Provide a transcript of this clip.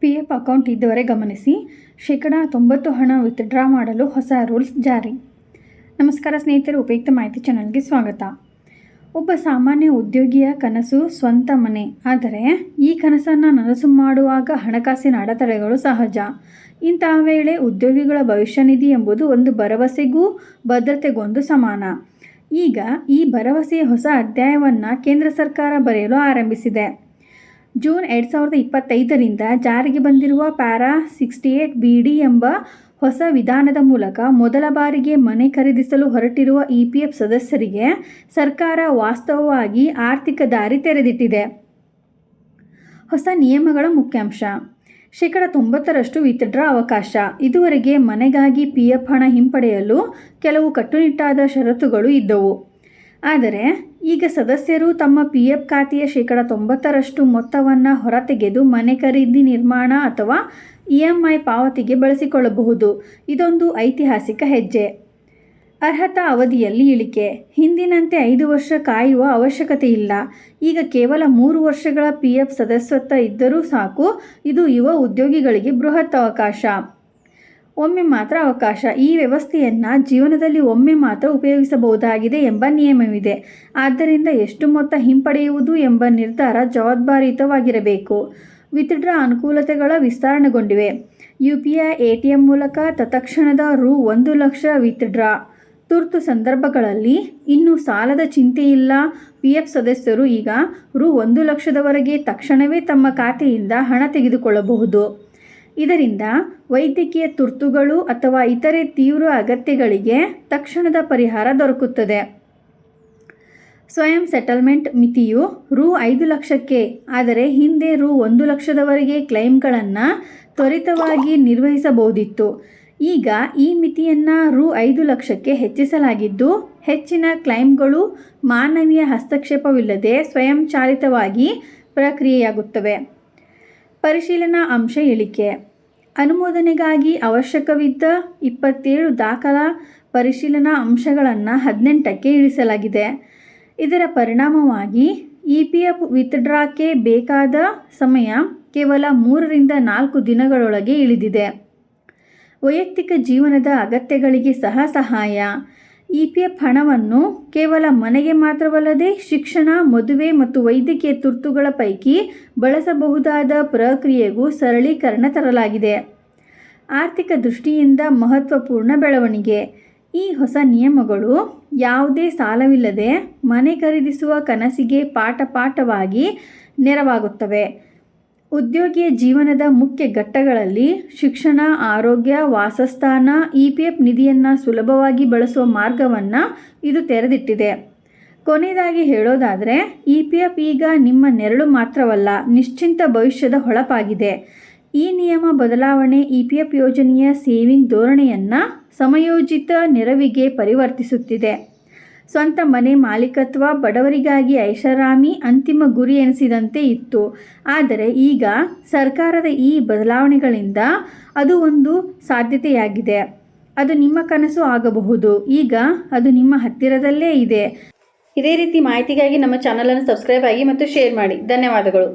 P F account ಇದ್ದವರೆ ಗಮನಿಸಿ, ಶೇಕಡ ತೊಂಬತ್ತು ಹಣ ವಿತ್ಡ್ರಾ ಮಾಡಲು ಹೊಸ ರೂಲ್ಸ್ ಜಾರಿ. ನಮಸ್ಕಾರ ಸ್ನೇಹಿತರು, ಉಪಯುಕ್ತ ಮಾಹಿತಿ ಚಾನಲ್ಗೆ ಸ್ವಾಗತ. ಒಬ್ಬ ಸಾಮಾನ್ಯ ಉದ್ಯೋಗಿಯ ಕನಸು ಸ್ವಂತ ಮನೆ. ಆದರೆ, ಈ ಕನಸನ್ನು ನನಸು ಮಾಡುವಾಗ ಹಣಕಾಸಿನ ಅಡೆತಡೆಗಳು ಸಹಜ. ಇಂತಹ ವೇಳೆ ಉದ್ಯೋಗಿಗಳ ಭವಿಷ್ಯ ನಿಧಿ ಎಂಬುದು ಒಂದು ಭರವಸೆಗೂ ಭದ್ರತೆಗೊಂದು ಸಮಾನ. ಈಗ ಈ ಭರವಸೆಯ ಹೊಸ ಅಧ್ಯಾಯವನ್ನು ಕೇಂದ್ರ ಸರ್ಕಾರ ಬರೆಯಲು ಆರಂಭಿಸಿದೆ. ಜೂನ್ ಎರಡು ಸಾವಿರದ ಇಪ್ಪತ್ತೈದರಿಂದ ಜಾರಿಗೆ ಬಂದಿರುವ para sixty eight B D ಎಂಬ ಹೊಸ ವಿಧಾನದ ಮೂಲಕ ಮೊದಲ ಬಾರಿಗೆ ಮನೆ ಖರೀದಿಸಲು ಹೊರಟಿರುವ ಇ ಪಿ ಎಫ್ ಸದಸ್ಯರಿಗೆ ಸರ್ಕಾರ ವಾಸ್ತವವಾಗಿ ಆರ್ಥಿಕ ದಾರಿ ತೆರೆದಿಟ್ಟಿದೆ. ಹೊಸ ನಿಯಮಗಳ ಮುಖ್ಯಾಂಶ. ಶೇಕಡ ತೊಂಬತ್ತರಷ್ಟು ವಿತ್ಡ್ರಾ ಅವಕಾಶ. ಇದುವರೆಗೆ ಮನೆಗಾಗಿ ಪಿ ಎಫ್ ಹಣ ಹಿಂಪಡೆಯಲು ಕೆಲವು ಕಟ್ಟುನಿಟ್ಟಾದ ಷರತ್ತುಗಳು ಇದ್ದವು. ಆದರೆ ಈಗ ಸದಸ್ಯರು ತಮ್ಮ ಪಿ ಎಫ್ ಖಾತೆಯ ಶೇಕಡ ತೊಂಬತ್ತರಷ್ಟು ಮೊತ್ತವನ್ನು ಹೊರತೆಗೆದು ಮನೆ ಖರೀದಿ ನಿರ್ಮಾಣ ಅಥವಾ ಇ ಎಂ ಐ ಪಾವತಿಗೆ ಬಳಸಿಕೊಳ್ಳಬಹುದು. ಇದೊಂದು ಐತಿಹಾಸಿಕ ಹೆಜ್ಜೆ. ಅರ್ಹತಾ ಅವಧಿಯಲ್ಲಿ ಇಳಿಕೆ. ಹಿಂದಿನಂತೆ ಐದು ವರ್ಷ ಕಾಯುವ ಅವಶ್ಯಕತೆ ಇಲ್ಲ. ಈಗ ಕೇವಲ ಮೂರು ವರ್ಷಗಳ ಪಿ ಎಫ್ ಸದಸ್ಯತ್ವ ಇದ್ದರೂ ಸಾಕು. ಇದು ಯುವ ಉದ್ಯೋಗಿಗಳಿಗೆ ಬೃಹತ್ ಅವಕಾಶ. ಒಮ್ಮೆ ಮಾತ್ರ ಅವಕಾಶ. ಈ ವ್ಯವಸ್ಥೆಯನ್ನು ಜೀವನದಲ್ಲಿ ಒಮ್ಮೆ ಮಾತ್ರ ಉಪಯೋಗಿಸಬಹುದಾಗಿದೆ ಎಂಬ ನಿಯಮವಿದೆ. ಆದ್ದರಿಂದ ಎಷ್ಟು ಮೊತ್ತ ಹಿಂಪಡೆಯುವುದು ಎಂಬ ನಿರ್ಧಾರ ಜವಾಬ್ದಾರಿಯುತವಾಗಿರಬೇಕು. ವಿತ್ಡ್ರಾ ಅನುಕೂಲತೆಗಳ ವಿಸ್ತರಣೆಗೊಂಡಿವೆ. U P I A T M ಮೂಲಕ ತತ್ಕ್ಷಣದ ರು ಒಂದು ಲಕ್ಷ ವಿತ್ಡ್ರಾ. ತುರ್ತು ಸಂದರ್ಭಗಳಲ್ಲಿ ಇನ್ನು ಸಾಲದ ಚಿಂತೆ ಇಲ್ಲ. ಪಿ ಎಫ್ ಸದಸ್ಯರು ಈಗ ರು ಒಂದು ಲಕ್ಷದವರೆಗೆ ತಕ್ಷಣವೇ ತಮ್ಮ ಖಾತೆಯಿಂದ ಹಣ ತೆಗೆದುಕೊಳ್ಳಬಹುದು. ಇದರಿಂದ ವೈದ್ಯಕೀಯ ತುರ್ತುಗಳು ಅಥವಾ ಇತರೆ ತೀವ್ರ ಅಗತ್ಯಗಳಿಗೆ ತಕ್ಷಣದ ಪರಿಹಾರ ದೊರಕುತ್ತದೆ. ಸ್ವಯಂ ಸೆಟಲ್ಮೆಂಟ್ ಮಿತಿಯು ರು ಐದು ಲಕ್ಷಕ್ಕೆ, ಆದರೆ ಹಿಂದೆ ರು ಒಂದು ಲಕ್ಷದವರೆಗೆ ಕ್ಲೈಮ್ಗಳನ್ನು ತ್ವರಿತವಾಗಿ ನಿರ್ವಹಿಸಬಹುದಿತ್ತು. ಈಗ ಈ ಮಿತಿಯನ್ನು ರು ಐದು ಲಕ್ಷಕ್ಕೆ ಹೆಚ್ಚಿಸಲಾಗಿದ್ದು, ಹೆಚ್ಚಿನ ಕ್ಲೈಮ್ಗಳು ಮಾನವೀಯ ಹಸ್ತಕ್ಷೇಪವಿಲ್ಲದೆ ಸ್ವಯಂಚಾಲಿತವಾಗಿ ಪ್ರಕ್ರಿಯೆಯಾಗುತ್ತವೆ. ಪರಿಶೀಲನಾ ಅಂಶ ಇಳಿಕೆ. ಅನುಮೋದನೆಗಾಗಿ ಅವಶ್ಯಕವಿದ್ದ ಇಪ್ಪತ್ತೇಳು ದಾಖಲಾ ಪರಿಶೀಲನಾ ಅಂಶಗಳನ್ನು ಹದಿನೆಂಟಕ್ಕೆ ಇಳಿಸಲಾಗಿದೆ. ಇದರ ಪರಿಣಾಮವಾಗಿ ಇ ಪಿ ಎಫ್ ವಿತ್ಡ್ರಾಕ್ಕೆ ಬೇಕಾದ ಸಮಯ ಕೇವಲ ಮೂರರಿಂದ ನಾಲ್ಕು ದಿನಗಳೊಳಗೆ ಇಳಿದಿದೆ. ವೈಯಕ್ತಿಕ ಜೀವನದ ಅಗತ್ಯಗಳಿಗೆ ಸಹ ಸಹಾಯ. ಇ ಪಿ ಎಫ್ ಹಣವನ್ನು ಕೇವಲ ಮನೆಗೆ ಮಾತ್ರವಲ್ಲದೆ ಶಿಕ್ಷಣ, ಮದುವೆ ಮತ್ತು ವೈದ್ಯಕೀಯ ತುರ್ತುಗಳ ಪೈಕಿ ಬಳಸಬಹುದಾದ ಪ್ರಕ್ರಿಯೆಗೂ ಸರಳೀಕರಣ ತರಲಾಗಿದೆ. ಆರ್ಥಿಕ ದೃಷ್ಟಿಯಿಂದ ಮಹತ್ವಪೂರ್ಣ ಬೆಳವಣಿಗೆ. ಈ ಹೊಸ ನಿಯಮಗಳು ಯಾವುದೇ ಸಾಲವಿಲ್ಲದೆ ಮನೆ ಖರೀದಿಸುವ ಕನಸಿಗೆ ಪಾಠ ಪಾಠವಾಗಿ ನೆರವಾಗುತ್ತವೆ. ಉದ್ಯೋಗಿಯ ಜೀವನದ ಮುಖ್ಯ ಘಟ್ಟಗಳಲ್ಲಿ ಶಿಕ್ಷಣ, ಆರೋಗ್ಯ, ವಾಸಸ್ಥಾನ, ಇ ಪಿ ಎಫ್ ನಿಧಿಯನ್ನು ಸುಲಭವಾಗಿ ಬಳಸುವ ಮಾರ್ಗವನ್ನು ಇದು ತೆರೆದಿಟ್ಟಿದೆ. ಕೊನೆಯದಾಗಿ ಹೇಳೋದಾದರೆ, ಇ ಪಿ ಎಫ್ ಈಗ ನಿಮ್ಮ ನೆರಳು ಮಾತ್ರವಲ್ಲ, ನಿಶ್ಚಿಂತ ಭವಿಷ್ಯದ ಹೊಳಪಾಗಿದೆ. ಈ ನಿಯಮ ಬದಲಾವಣೆ ಇ ಪಿ ಎಫ್ ಯೋಜನೆಯ ಸೇವಿಂಗ್ ಧೋರಣೆಯನ್ನು ಸಮಯೋಚಿತ ನೆರವಿಗೆ ಪರಿವರ್ತಿಸುತ್ತಿದೆ. ಸ್ವಂತ ಮನೆ ಮಾಲೀಕತ್ವ ಬಡವರಿಗಾಗಿ ಐಷಾರಾಮಿ ಅಂತಿಮ ಗುರಿ ಎನಿಸಿದಂತೆ ಇತ್ತು. ಆದರೆ ಈಗ ಸರ್ಕಾರದ ಈ ಬದಲಾವಣೆಗಳಿಂದ ಅದು ಒಂದು ಸಾಧ್ಯತೆಯಾಗಿದೆ. ಅದು ನಿಮ್ಮ ಕನಸು ಆಗಬಹುದು. ಈಗ ಅದು ನಿಮ್ಮ ಹತ್ತಿರದಲ್ಲೇ ಇದೆ. ಇದೇ ರೀತಿ ಮಾಹಿತಿಗಾಗಿ ನಮ್ಮ ಚಾನಲನ್ನು ಸಬ್ಸ್ಕ್ರೈಬ್ ಆಗಿ ಮತ್ತು ಶೇರ್ ಮಾಡಿ. ಧನ್ಯವಾದಗಳು.